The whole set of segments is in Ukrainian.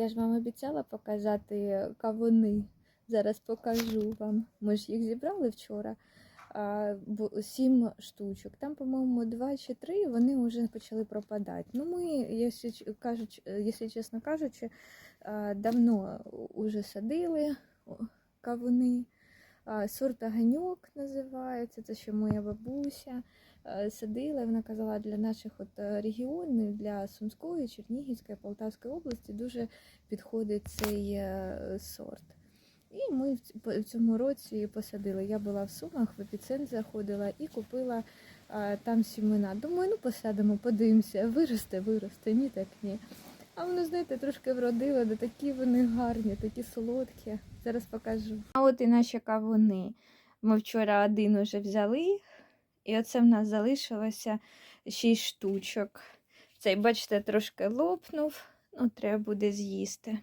Я ж вам обіцяла показати кавуни. Зараз покажу вам. Ми ж їх зібрали вчора. Сім штучок. Там, по-моєму, два чи три вони вже почали пропадати. Ну, ми, якщо, кажучи, якщо чесно кажучи, давно вже садили кавуни. Сорт Оганьок називається, це ще моя бабуся е, садила. Вона казала, для наших от е, регіонів, для Сумської, Чернігівської, Полтавської області дуже підходить цей е, сорт. І ми в цьому році посадили. Я була в Сумах, в епіцентр заходила і купила там сімена. Думаю, ну посадимо, подивимося, виросте, виросте, ні, так ні. А воно, знаєте, трошки вродило, де такі вони гарні, такі солодкі. Зараз покажу. А от і наші кавуни. Ми вчора один уже взяли, і оце в нас залишилося 6 штучок. Цей, бачите, трошки лопнув, ну, треба буде з'їсти.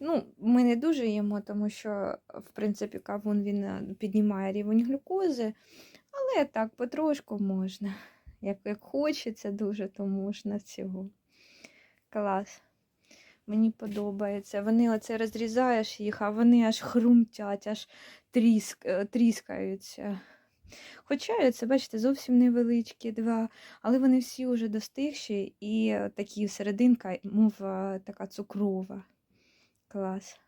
Ну, ми не дуже їмо, тому що, в принципі, кавун він е, піднімає рівень глюкози, але так, потрошку можна. Як, як хочеться дуже, то можна всього. Клас. Мені подобається. Вони оце розрізаєш їх, а вони аж хрумтять, аж тріск, е, тріскаються. Хоча це, бачите, зовсім невеличкі два, але вони всі вже достигші і такі серединка, мов е, така цукрова. Клас.